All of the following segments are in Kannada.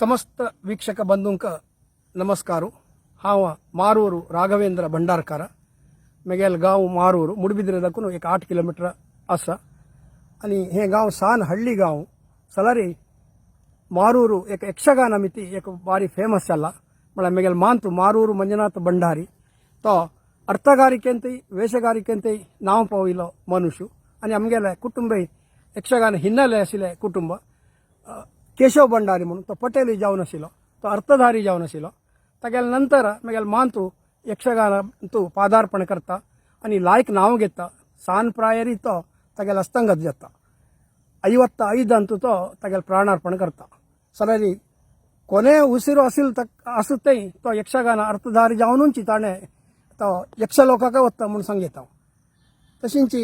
ಸಮಸ್ತ ವೀಕ್ಷಕ ಬಂಧುಂಕ ನಮಸ್ಕಾರ. ಹಾವ ಮಾರೂರು ರಾಘವೇಂದ್ರ ಭಂಡಾರ್ಕರ. ಮೆಗೆಲ್ ಗಾಂವ್ ಮಾರೂರು ಮುಡಿಬಿದಿರದಕ್ಕೂ ಏಕ ಆಟ್ ಕಿಲೋಮೀಟರ್ ಅಸ. ಅಲ್ಲಿ ಹೇ गाव ಸಾನ್ ಹಳ್ಳಿ गाव ಸಲರಿ ಮಾರೂರು ಏಕ ಯಕ್ಷಗಾನ ಮಿತಿ ಏಕ ಭಾರಿ ಫೇಮಸ್ ಅಲ್ಲ. ಮಳ ಮೇಗಲ್ ಮಾಂತು ಮಾರೂರು ಮಂಜುನಾಥ ಭಂಡಾರಿ. ತೋ ವೇಷಗಾರಿಕೆ ಅಂತ ನಾವು ಪಾವ ಇಲ್ಲ ಮನುಷ್ಯ. ಅಲ್ಲಿ ಅಮ್ಗೆಲ್ಲ ಕುಟುಂಬ ಯಕ್ಷಗಾನ ಹಿನ್ನೆಲೆ ಹಸಿಲೆ ಕುಟುಂಬ. केशव भंडारी म्हणून तो पटेली जावन आशिल्लो तो अर्थधारी जावन आशिल्लो तागेले नंतर मागेल मांतू यक्षगानांतू पादार्पण करता आणि लायक नाव घेता सान प्रायरी तो तागेले अस्तंगत जाता ಐವತ್ತ ಐದಂತೂ ತೋ ತಗೆಲ್ ಪ್ರಾಣಾರ್ಪಣೆ करता ಸಲರಿ ಕೊನೆ ಉಸಿರು ಅಸಿಲ್ ತಕ್ आसुतय तो यक्षगान अर्थधारी जावनूच ताणें तो यक्षलोकाक वता म्हूण सांगयता तशींची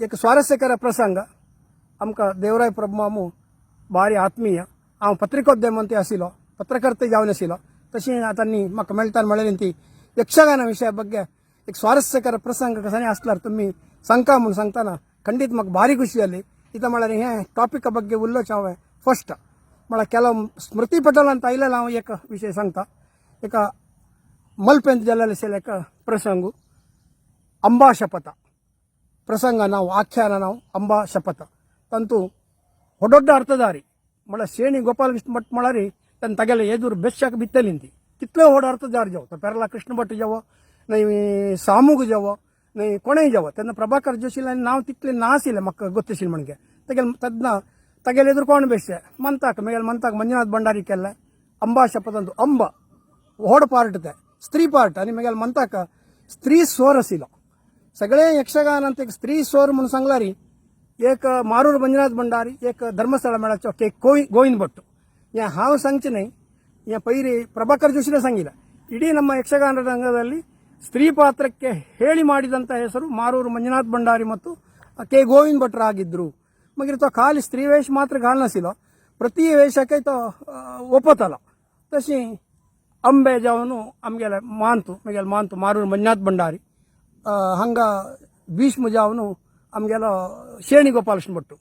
एक स्वारस्यकर प्रसंग आमकां देवराय प्रभमामू भारी आत्मीय ಅವ ಪತ್ರಿಕೋದ್ಯಮ ಅಂತ ಹಸಿಲೋ ಪತ್ರಕರ್ತೆಗೆ ಅವನ ಹಸಿಲೋ ತಕ್ಷಣ ಆತನ್ನಿ ಮಕ್ಕ ಮೆಳ್ತಾನ ಮಳೆಲಿಂತಿ ಯಕ್ಷಗಾನ ವಿಷಯ ಬಗ್ಗೆ ಈಗ ಸ್ವಾರಸ್ಯಕರ ಪ್ರಸಂಗ ಸನೆ ಹಸ್ಲಾರ್ ತುಮ್ಮಿ ಸಂಕಾಮುನ್ ಸಂತಾನ. ಖಂಡಿತ ಮಕ್ಕ ಭಾರಿ ಖುಷಿಯಲ್ಲಿ ಈತ ಮಳೆ ಹೇ ಟಾಪಿಕ್ ಬಗ್ಗೆ ಉಲ್ಲೋಚಾವೆ ಫಸ್ಟ್ ಮಳ ಕೆಲವು ಸ್ಮೃತಿ ಪಟಲ ಅಂತ ಇಲ್ಲ ನಾವು ಏಕ ವಿಷಯ ಸಂತ ಏಕ ಮಲ್ಪೆಂತ ಜಲ್ಲ ಸೇಲೇಕ ಪ್ರಸಂಗು. ಅಂಬಾ ಶಪಥ. ಪ್ರಸಂಗ ನಾವು, ಆಖ್ಯಾನ ನಾವು ಅಂಬಾ ಶಪಥ. ತಂತು ಹೊಡೊಡ್ಡ ಅರ್ಥಧಾರಿ. ಮಳ ಶೇಣಿ ಗೋಪಾಲಕೃಷ್ಣ ಭಟ್ ಮಳರಿ ತನ್ನ ತಗಲೆ ಎದುರು ಬೆಶ್ಶಾಕ ಬಿತ್ತಲಿಂದಿ. ಕಿತ್ಲೆ ಓಡಾಡ್ತ ಜಾರ್ ಜವ. ಪೆರಲ ಕೃಷ್ಣ ಭಟ್ ಜಾವ, ನೈ ಸಾಮೂಗ ಜಾವ, ನೈ ಕೊಣೆ ಜವ. ತನ್ನ ಪ್ರಭಾಕರ್ ಜೋಶಿಲ ನಾವು ತಿಕ್ಲೆ ನಾಸಿಲ್ಲ ಮಕ್ಕ ಗೊತ್ತಿಸಿಲ್ಲ ಮಣಿಗೆ. ತಗಲ್ ತದ್ನ ತಗಲ್ ಕೋಣ ಬೆಸ್ಸೆ ಮಂತಾಕ ಮೇಲೆ ಮಂತಾಕ ಮಂಜುನಾಥ್ ಭಂಡಾರಿಕೆಲ್ಲ ಅಂಬಾ ಶಪದಂದು ಅಂಬ ಓಡ ಪಾರ್ಟ್ದೆ. ಸ್ತ್ರೀ ಪಾರ್ಟ್ ನಿಮಗೆಲ್ಲ ಮಂತಾಕ ಸ್ತ್ರೀ ಸೋರಸಿಲ್ಲ ಸಗಳೇ ಯಕ್ಷಗಾನ ಅಂತ ಸ್ತ್ರೀ ಸೋರ್ ಮುನ್ ಸಂಗ್ಲಾರಿ ಏಕ ಮಾರೂರು मंजुनाथ ಭಂಡಾರಿ, ಏಕ ಧರ್ಮಸ್ಥಳ ಮೇಳ के ಕೋವಿ ಗೋವಿಂದ ಭಟ್. ಯಾ ಹಾವು ಸಂಚನೆ ಯಾ ಪೈರಿ ಪ್ರಭಾಕರ್ ಜೋಶಿನ ಸಂಗೀತ. ಇಡೀ ನಮ್ಮ ಯಕ್ಷಗಾನ ರಂಗದಲ್ಲಿ ಸ್ತ್ರೀ ಪಾತ್ರಕ್ಕೆ ಹೇಳಿ ಮಾಡಿದಂಥ ಹೆಸರು ಮಾರೂರು ಮಂಜುನಾಥ್ ಭಂಡಾರಿ ಮತ್ತು ಕೆ ಗೋವಿಂದ ಭಟ್ರಾಗಿದ್ದರು ಮಗಿರಿತ ಖಾಲಿ ಸ್ತ್ರೀ ವೇಷ ಮಾತ್ರ ಗಾಳನಸಿಲ್ಲ. ಪ್ರತಿ ವೇಷಕ್ಕೆ ತ ಒಪ್ಪತ್ತಲ್ಲ. ತಶಿ ಅಂಬೆ ಜಾವನು ಅಮ್ಗೆಲ್ಲ ಮಾಂತು ಮಗೆಲ್ಲ ಮಾಂತು ಮಾರೂರು ಮಂಜುನಾಥ್ ಭಂಡಾರಿ. ಹಂಗ ಭೀಷ್ಮ ಜಾವನು ಆಮ್ಗೆಲ್ಲ ಶೇಣಿಗೋಪಾಲಷ್ಣ ಭಟ್ಟು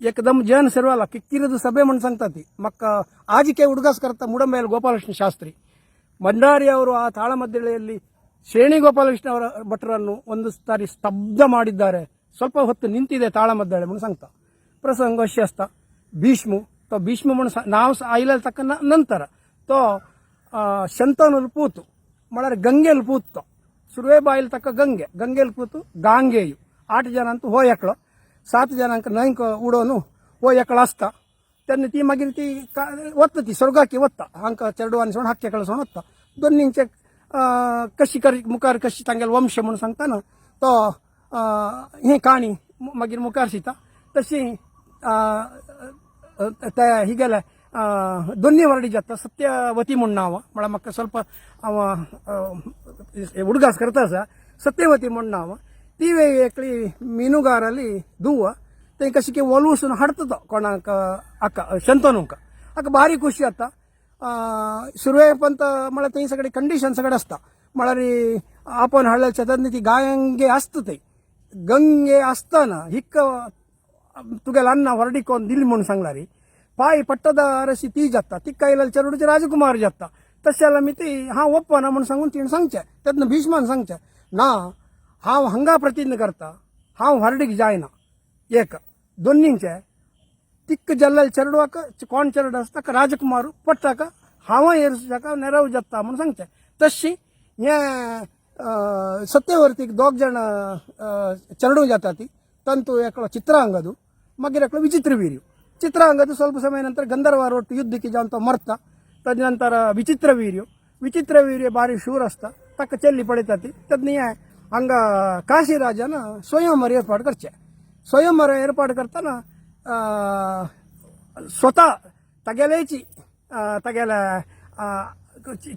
ಏಕದಮ್ ಜೇನು ಸರ್ವಲ್ಲ, ಕಿಕ್ಕಿರದು ಸಭೆ ಮಣ್ಣು ಸಂಗತಿ ಮಕ್ಕ ಆಜಿಕೆ ಹುಡುಗಾಸ್ಕರ್ತ ಮುಡಮೇಲೆ ಗೋಪಾಲಕೃಷ್ಣ ಶಾಸ್ತ್ರಿ. ಭಂಡಾರಿ ಅವರು ಆ ತಾಳಮದ್ದಳೆಯಲ್ಲಿ ಶೇಣಿ ಗೋಪಾಲಕೃಷ್ಣ ಅವರ ಭಟ್ರನ್ನು ಒಂದು ಸಾರಿ ಸ್ತಬ್ಧ ಮಾಡಿದ್ದಾರೆ. ಸ್ವಲ್ಪ ಹೊತ್ತು ನಿಂತಿದೆ ತಾಳಮದ್ದಳೆ ಮಣ್ಣು ಸಂಗತ ಪ್ರಸಂಗ ಶಸ್ತ ಭೀಷ್ಮು, ತೋ ಭೀಷ್ಮ ಮಣ್ಣು ನಾವು ಆಯಿಲ ತಕ್ಕ ನಂತರ. ತೋ ಶಂತನಲ್ಲಿ ಪೂತು. ಮಳರ ಗಂಗೆಯಲ್ಲಿ ಪೂತು. ಸುರುವೆ ಬಾಯಿಲ್ ತಕ್ಕ ಗಂಗೆ. ಗಂಗೆಯಲ್ಲಿ ಕೂತು ಗಾಂಗೆಯು. आठ जणांक हो एकलो सात जणांक न्हंयक उडोवन हो एकलो आसता. तेन्ना ती मागीर ती वता ती स्वर्गाकी वता हांकां चेडवांसून एकलो सोडून वता दोनींचे कशी कर मुखार कशी तांगेल वंश म्हणून सांगतना तो ही काणी मागीर मुखार शिता तशी ते हिगेले दोन्ही वर्डी जाता सत्यवती म्हणून नाव. म्हळ्यार म्हाका स्वल्प हांव उडगास करता आसा. सत्यवती म्हणून नाव. ತೀವೇ ಏಕ್ಲಿ धुव ते ತೆಂಕ की ಒಲುಸುನ हडतो कोणाक अक्क ಶಂತನುಂಕ. ಅಕ್ಕ भारी खुशी जाता सुरवे पंत मला ते सगळे कंडिशन सगळे असता मला रे आपण हळद शेतात ती गायंगे असत ते गंगे असताना हिक्क तुगेल अन्न वरडी कोण दिली म्हणून सांगला रे पाय पट्टदार अशी ती जाता तिक्का कैलाल चेरुडचे राजकुमार जाता तशाला मी ती हा ओप्पना म्हणून सांगून तिने सांगचे त्यातनं भीष्मान सांगचे ना हांव हंगा प्रतिज्ञ करता हांव हरडीक जायना एक दोनींचे तिक्क जल्लल चरडवाक कोण चरड आसता ताका राजकुमार पडटा का हांव हेरसाका नेरव जाता म्हणून सांगचे तशी हे अं, सत्यवर्तीक दोग जाण अं, चरडू जाता ती ತಂತು एकलो ಚಿತ್ರಾಂಗದು ಮಗಿರ एकलो ವಿಚಿತ್ರ ವೀರ್ಯು ಚಿತ್ರಾಂಗದು ಸ್ವಲ್ಪ ಸಮಯ ನಂತರ ಗಂಧರ್ವಾರ ಒಟ್ಟು ಯುದ್ಧಕ್ಕೆ ಜಾಂತ ಮರ್ತ ತದನಂತರ ವಿಚಿತ್ರ ವೀರ್ಯು ವಿಚಿತ್ರ ವೀರ್ಯ ಭಾರಿ ಶೂರ असता ತಕ್ಕ ಚೆಲ್ಲಿ ಪಡಿತತಿ ತದ್ನಿಯ ಹಂಗ ಕಾಶಿ ರಾಜನ ಸ್ವಯಂವರ ಏರ್ಪಾಡು ಕರ್ಚೆ. ಸ್ವಯಂವರ ಏರ್ಪಾಡು ಕರ್ತಾನ ಸ್ವತಃ ತಗೆಲೇಚಿ ತಗೆಲ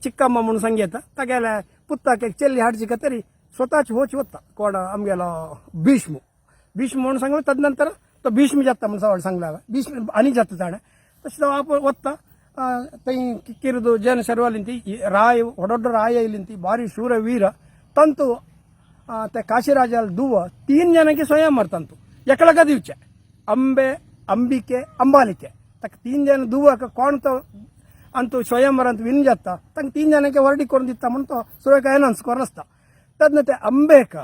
ಚಿಕ್ಕಮ್ಮ ಮುನ್ ಸಂಗೀತ, ತಗೆಲ ಪುತ್ತಕ್ಕೆ ಚೆಲ್ಲಿ ಹಾಡ್ಸಿ ಕತ್ತರಿ ಸ್ವತಃ ಹೋಚಿ ಹೊತ್ತ, ಕೋಡ ಅಮ್ಗೆಲ್ಲ ಭೀಷ್ಮು. ಭೀಷ್ಮ ಮುಣ ಸಂಗ್ಲ ತದನಂತರ ಭೀಷ್ಮ ಜಾತ ಸವಾಳ ಸಂಗ್ಲಾವ ಭೀಷ್ಮ ಅನಿ ಜಾತ ಆಪ ಒತ್ತ ತೈ ಕಿಕ್ಕಿರದು ಜೇನ ಶರ್ವಲಿಂತಿ ರಾಯ ಹೊಡೊಡ್ಡ ರಾಯ ಇಲ್ಲಿಂತಿ, ಭಾರಿ ಶೂರ ವೀರ, ತಂತು ಮತ್ತೆ ಕಾಶಿರಾಜ ದೂವ ತೀನ್ ಜನಕ್ಕೆ ಸ್ವಯಂ ಮರ್ತಂತು. ಎಕ್ಕಳಗ ದಿವ್ಚೆ. ಅಂಬೆ, ಅಂಬಿಕೆ, ಅಂಬಾಲಿಕೆ. ತಕ್ಕ ತೀನ್ ಜನ ದೂವಕ್ಕೆ ಕೊಣ್ತ ಅಂತೂ ಸ್ವಯಂವರ ಅಂತ ವಿಂಜತ್ತ ತಂಗ ತೀನ್ ಜನಕ್ಕೆ ಹೊರಡಿ ಕೊಂದಿತ್ತಮ್ಮಂತ ಸೂರ್ಯಕಾಯನ ಅನ್ಸ್ಕೊರಸ್ತ ತದ್ನತೆ ಅಂಬೇಕ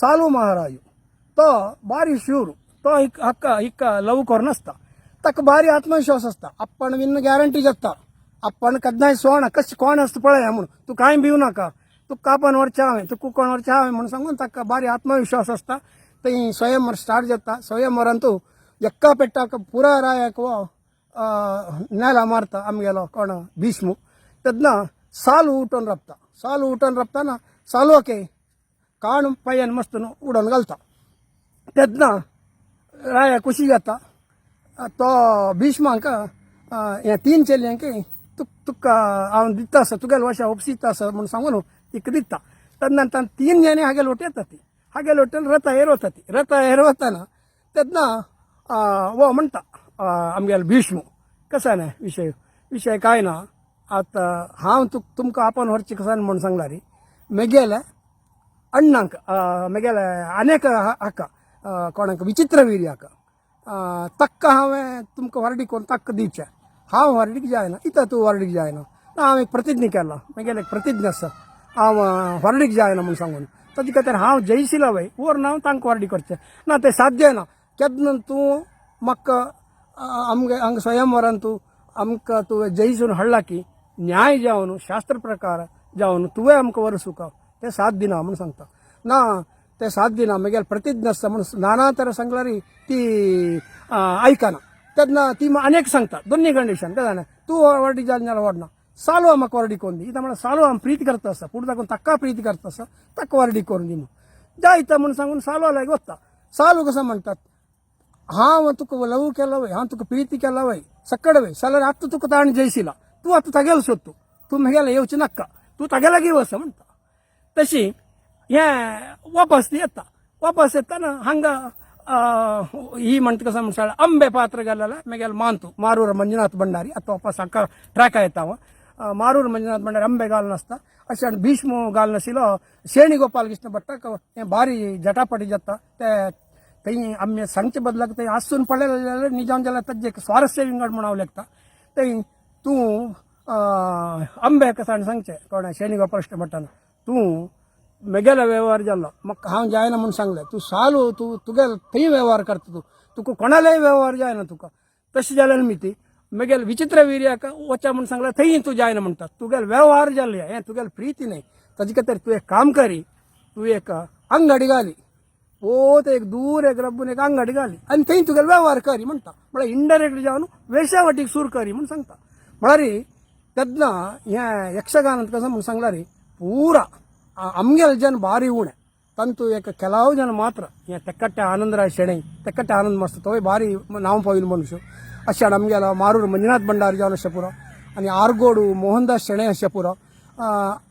ಸಾಲು ಮಹಾರಾಯು. ತೋ ಭಾರಿ ಶೂರು. ತೋ ಹಿಕ್, ಹಕ್ಕ, ಹಿಕ್ಕ ಲವ್ ಕೊರ್ನಸ್ತ. ತಕ್ಕ ಭಾರಿ ಆತ್ಮವಿಶ್ವಾಸಸ್ತ. ಅಪ್ಪಣ ವಿನ್ ಗ್ಯಾರಂಟಿ ಜತ್ತ. ಅಪ್ಪಣ ಕದ್ನಾಯ್ ಸೋಣ ಕಚ್ ಕೋಣ ಹಸ್ತ ಪಳ ಅಮ್ಮನು ತು ಕಾಯಂ ಬೀವ್ನಾಕ. कांय भिवू नाका तू कापन व्हरचें हांवें तू कुकोण व्हरचें हांवें म्हणून सांगून ताका भारी आत्मविश्वास आसता थंय स्वयंवर स्टार्ट जाता स्वयंवरान तूं एक्का पेट्टाक पुरा रायाक वो नेला मारता आमगेलो कोण भीष्मू तेन्ना साल उठोवन रपता साल उठोवन रपतना सालवाके काण पांयान मस्त न्हू उडोवन घालता तेन्ना राया खुशी जाता तो भीष्मांक हे तीन चलयांक तुक तुका हांव दिता आसा तुगेले वर्षा ओपसिता आसा म्हूण सांगून तिका दिता तेन्ना तान तीन जणी हागे लोट येता ती हागे लोटून रथा हेर वता ती रथा हेर वताना तेन्ना वो म्हणटा आमगेलो भीष्म कसा न्हय विशय विशय काय ना आतां हांव तुक तुमकां आपोवन व्हरचें कसान म्हूण सांगला रे मेगेले अण्णांक मेगेले आनेक हाका कोणाक विचित्र वीर हाका तक्का हांवें तुमकां वर्डी करून तक्क दिवचें हांव वर्डीक जायना इता तूं वर्डीक जायना ना हांव एक प्रतिज्ञा केला म्हगेलें एक प्रतिज्ञा आसा ಅವ ಹೊರಡಿಗೆ ಜಾಯ ನಮ್ಮನ್ನು ಸಂಗನು ತದಿಕತಾರೆ ಹಾವು ಜಯಿಸಿಲ್ಲವೈ ಓರ್ ನಾವು ತಂಗೆ ಹೊರಡಿ ಕೊಡ್ತೆ ನಾತೆ ಸಾಧ್ಯನ ಕೆದ್ನಂತೂ ಮಕ್ಕ ಅಮ್ಗೆ ಹಂಗೆ ಸ್ವಯಂವರಂತೂ ಅಮ್ಕ ತುವೆ ಜಯಿಸೋನು ಹಳ್ಳಾಕಿ ನ್ಯಾಯ ಜಾವನು ಶಾಸ್ತ್ರ ಪ್ರಕಾರ ಜಾವನು ತುವೆ ಅಮ್ಕ ವರಸುಕ ते सात दिन म्हणून सांगता ना ते सात दिन मेगेल प्रतिज्ञ असता म्हणून नाना तर सांगलारी ती ऐकना तेन्ना ती अनेक सांगता दोन्ही कंडिशन काय जाणं तू वाटी जाल वडना ಸಾಲು ಅಮ್ಮ ಕೊರಡಿ ಕೊಂದಿ. ಇದು ಮಾಡ ಸಾಲು ಅಮ್ಮ ಪ್ರೀತಿ ಕರ್ತಾ ಸರ್. ಕರ್ತಸ ಪುಡ್ದಾಕೊಂದು ತಕ್ಕ ಪ್ರೀತಿ ಕರ್ತಾ ಸರ್. ತಕ್ಕ ಹೊರಡಿಕೊಂಡು ನಿಮ್ಮ ಜಾಯ್ತ ಮನ ಸಂಗನ್ ಸಾಲು ಅಲ್ಲ ಗೊತ್ತಾ? ಕಸ ಸಮ್ಮಂತ ಹಾ ಅಂತಕ್ಕ ಲವ್ ಕೆಲವೈ ಹಾ ತುಕ ಪ್ರೀತಿ ಕೆಲವೈ ಸಕ್ಕಡವೈ ಸಲರೆ ಹತ್ತು ತುಕ ತಾಣಿ ಜಯಿಸಿಲ್ಲ. ತೂ ಹತ್ತು ತಗೆಲ್ ಸೊತ್ತು. ತುಂಬ ಹೇಗೆಲ್ಲ ಯೋಚನೆ ಅಕ್ಕ ತೂ ತಗೆಲಾಗಿ ವಸ ಅಂತ. ತಶಿ, ಏ, ವಾಪಸ್ ಎತ್ತ. ವಾಪಸ್ ಎತ್ತಾನ ಹಂಗ ಈ ಮಂಟಕ ಸಮಸ್ಯೆ ಅಂಬೆ ಪಾತ್ರಗಲ್ಲ ಮೆಗೆಲ್ ಮಾಂತು. ಮಾರೂರ ಮಂಜುನಾಥ್ ಭಂಡಾರಿ. ಅಥವಾ ವಾಪಸ್ ಅಕ್ಕ ಟ್ರ್ಯಾಕ್ ಆಯ್ತಾವ. ही म्हणटा कसं म्हणटा अंबे पात्र गेलेले म्हगेलो मानतू मारूर मंजुनाथ भंडारी आतां वापस हाका ट्रॅका येता हांव अं, मारूर मंजुनाथ भंडारी अंबे घाल नासता अशें आनी भीष्म घाल नाशिल्लो शेणी गोपाल कृष्ण भट्टाक हें भारी जटापटी जाता ते थंय आमी सांगचे बदलाक थंय आसून पडलेले जाल्यार निजाम जाल्यार ताजें एक स्वारस्य विंगड म्हण हांव लेखता थंय तूं अं, अंबे कसा सांगचें कोणा शेणी गोपाल कृष्ण भट्टान तूं म्हगेलो वेव्हार जाल्लो म्हाका हांव जायना म्हूण सांगलें तूं सालू तूं तुगेलो थंय वेव्हार करता तूं तुका कोणालेय वेव्हार जायना तुका तशें जाल्यार मी ती म्हगेल विचित्र विर्याक वचा म्हूण सांगल्यार थंय तूं जायना म्हणटा तुगेलो वेव्हार जाल्ले हें तुगेलो प्रीती न्हय ताजे खातीर तूं एक काम करी तूं एक अंगडी घाली पोत एक दूर एक रब्बून एक अंगडी घाली आनी थंय तुगेलो वेव्हार करी म्हणटा म्हळ्यार इंडायरेक्ट जावन वेश्यावटीक सूर करी म्हूण सांगता म्हळ्यार तेन्ना हें यक्षगानांत कसं म्हूण सांगला रे पुरा आमगेल जन ಭಾರಿ ಉಣೆ ತಂತು ಏಕ ಕೆಲವು ಜನ ಮಾತ್ರ ಏ ತೆಕ್ಕಟ್ಟೆ ಆನಂದರಾಯ ಶೆಣೈ ತೆಕ್ಕಟ್ಟೆ ಆನಂದ್ ಮಸ್ತ್ ತೋಯ್ ಭಾರಿ ನಾವು ಪವಿನ ಮನುಷ್ಯ ಅಷ್ಟ ನಮಗೆಲ್ಲ ಮಾರೂರು ಮಂಜುನಾಥ್ ಭಂಡಾರಿ ಜಾವನ ಶಪುರ आणि आरगोडू मोहनदास शेणे अशें पुरो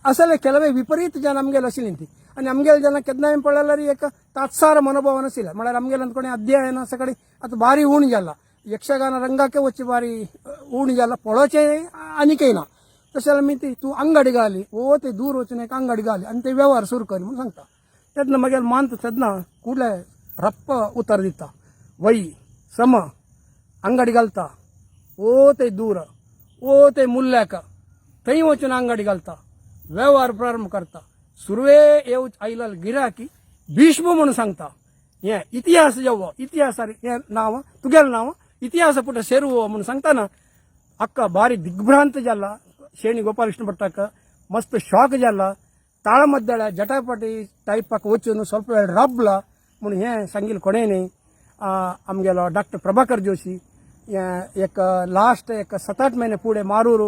असले ಕೆಲವೇ विपरीत जन आमगेल आशिल्लीं ती आनी आमगेल जेन्ना केन्नाय पळयल्यार एक तात्सार मनोभाव नाशिल्ले म्हळ्यार आमगेल्यान कोणी अध्ययन अशें कडेन आतां भारी उण जाला यक्षगान रंगाके वच्ची भारी उण जाला पळोवचें आनीकय ना तशें जाल्यार मी ती तूं अंगडी घाली ओ ते दूर वचून एक अंगडी घाली आनी ते वेव्हार सुरू कर म्हणून सांगता तेन्ना मागीर मानता तेन्ना कुडले रप्प उतर दिता वई सम ಅಂಗಡಿಗಲ್ತ. ಓತೆ ದೂರ, ಓತೆ ಮುಲ್ಲಾಕ. ತೈ ವಚನ ಅಂಗಡಿಗಲ್ತ. ವ್ಯವಹಾರ ಪ್ರಾರಂಭ ಕರ್ತ ಸುರ್ವೇ येवच ಐಲಲ್ ಗಿರಾಕಿ भीष्म म्हणून सांगता ಇತಿಹಾಸ इतिहास ಇತಿಹಾಸ इतिहास हे नाव तुगेलं ಇತಿಹಾಸ ಪುಟ ಸೇರುವ ಮನು ಸಂಗತಾನ. ಅಕ್ಕ ಬಾರಿ ದಿಗ್ಭ್ರಾಂತ ಜಲ್ಲ. ಶೇಣಿ ಗೋಪಾಲಕೃಷ್ಣ ಭಟ್ಟಕ್ಕ ಮಸ್ತ್ ಶಾಕ್ ಜಲ್ಲ. ತಾಳ ಮದ್ದಳ ಜಟಾಪಟಿ ಟೈಪ್ ಅಕ್ಕ ಹೊಚ್ಚು ಸ್ವಲ್ಪ ರಬ್ಲ. ಮುನ್, ಏ, ಸಂಗಿಲ್ ಕೊಡೇನಿ आमगेलो डॉक्टर प्रभाकर जोशी हें एक लास्ट एक सात आठ महिने फुडें मारूर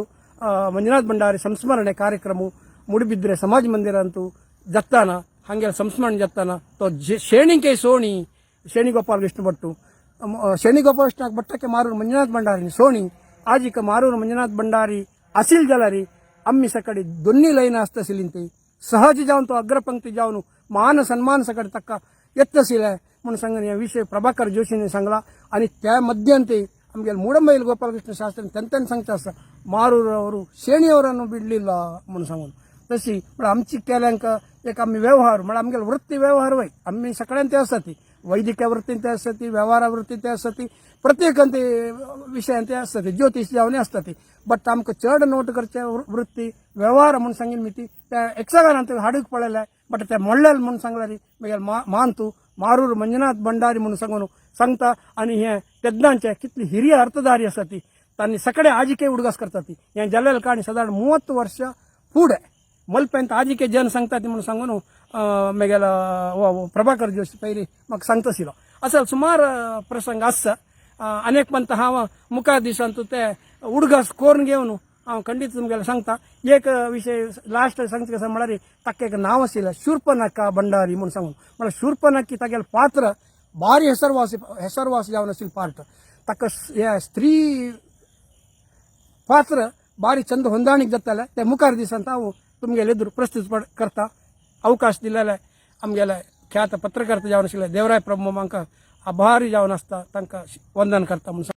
ಮಂಜುನಾಥ್ ಭಂಡಾರಿ ಸಂಸ್ಮರಣೆ ಕಾರ್ಯಕ್ರಮ ಮುಡಿಬಿದ್ರೆ ಸಮಾಜ ಮಂದಿರಂತೂ ಜತ್ತಾನ ಹಂಗೆಲ್ಲ ಸಂಸ್ಮರಣೆ ಜತ್ತಾನ ತೋ ಜೆ- ಶೇಣಿಕೆ ಸೋಣಿ ಶೇಣಿ ಗೋಪಾಲ ಕೃಷ್ಣ ಭಟ್ಟು ಅಮ್- ಅ, ಶೇಣಿ ಗೋಪಾಲ ಕೃಷ್ಣ ಭಟ್ಟಕ್ಕೆ ಮಾರೂರು ಮಂಜುನಾಥ್ ಭಂಡಾರಿ ಸೋಣಿ आजिक मारूर मंजुनाथ भंडारी असील जाल्यार आम्ही सकाळी दोन्ही लाईन आसतसिलीं ती सहज जावन तो अग्रपंक्ती जावन मान सन्मान सकट ताका यत्नशील आहे म्हणून सांगणं याविषयी प्रभाकर जोशीने सांगला आणि त्यामध्यंते ನಮಗೆ ಅಲ್ಲಿ ಮೂಡಂಬೈಲಿ ಗೋಪಾಲಕೃಷ್ಣ ಶಾಸ್ತ್ರಿ ತಂತನ ಸಂಕಷ್ಟ ಮಾರೂರವರು ಶೇಣಿಯವರನ್ನು ಬಿಡಲಿಲ್ಲ म्हणून सांगून तशी पण आमची केल्यांक एक आम्ही व्यवहार म्हणजे आमगेली वृत्ती व्यवहार वय आम्ही सगळ्यांत ते आसा ती वैदिक वृत्तीन ते आसा ती व्यवहारा वृत्तीन ते आसा ती प्रत्येकान ते विशयान ते आसता ती ज्योतीश जावन आसता ती बट आमकां चड नोट करचे वृत्ती व्यवहार म्हणून सांगिल्ली मी ती त्या एकसागारान हाडूक पडलेल्या ಬಟ್ ಮೊಳ್ಳಲ್ ಮುನ್ಸಂಗ್ಲರಿ ಬೇಗಲ್ ಮಾಂತು, ಮಾರೂರು ಮಂಜುನಾಥ್ ಭಂಡಾರಿ ಮುನ್ಸಂಗನು ಸಂತ ಅನಿ ಹೇ ಕಿತ್ಲಿ ಹಿರಿಯ ಅರ್ಥಧಾರಿ ಅಸತಿ. ತನ್ನ ಸಕಡೆ ಆಜಿಕೆ ಹುಡುಗಸ್ಕರ್ತತಿ. ಏನ್ ಜಲ್ಲೆಲ್ ಕಾಣಿ ಸದಾರ್ಣ ಮೂವತ್ತು ವರ್ಷ ಪೂಡೆ ಮಲ್ಪ ಅಂತ ಆಜಿಕೆ ಜನ ಸಂಗ್ತಾತಿ ಮುನ್ಸಂಗನು ಮೇಗಲ ಪ್ರಭಾಕರ್ ಜೋಶಿ ಪೈರಿ ಮಕ್ ಸಂತಸಿರೋ ಅಸಲ್ ಸುಮಾರು ಪ್ರಸಂಗ ಅಸ್ಸ. ಅನೇಕ ಮಂತ ಹಾವ ಮುಖಾಧೀಶ ಅಂತತೆ ಹುಡುಗ ಸ್ಕೋರ್ನ್ಗೆ ಅವನು ಅವ ಖಂಡಿತ ನಿಮಗೆಲ್ಲ ಸಂಗ್ತಾ ಏಕ ವಿಷಯ ಲಾಸ್ಟ್ ಸಂಗತಿ ಕೆಲಸ ಮಾಡರಿ ತಕ್ಕ ನಾವಸಿಲ್ಲ ಶೂರ್ಪನಕ್ಕ ಭಂಡಾರಿ ಮುನ್ ಸಂಗ ಮಳೆ ಶೂರ್ಪನಕ್ಕಿ ತಗೆಲ್ ಪಾತ್ರ, ಭಾರಿ ಹೆಸರುವಾಸಿ ಹೆಸರುವಾಸಿ ಅವನ ಪಾರ್ಟ್ ತಕ್ಕ ಸ್ತ್ರೀ ಪಾತ್ರ ಭಾರಿ ಚಂದ ಹೊಂದಾಣಿಕೆ ದತ್ತಲ್ಲ ತೆ ಮುಖಾರ್ ದಿವಸ ಅಂತ ಅವು ನಿಮಗೆಲ್ಲಿದ್ದರು ಪ್ರಸ್ತುತ ಪಡ, ಕರ್ತಾ ಅವಕಾಶ ದಿಲ್ಲಲ್ಲ ನಮಗೆಲ್ಲ ಖ್ಯಾತ ಪತ್ರಕರ್ತ ಜಾವನ ಸಿಗಲ್ಲ ದೇವರಾಯ ಪ್ರಭು ಮಾಂಕ ಆ ಭಾರಿ ಜಾವನಸ್ತ ತನಕ ವಂದನ ಕರ್ತ ಮುನ್ಸ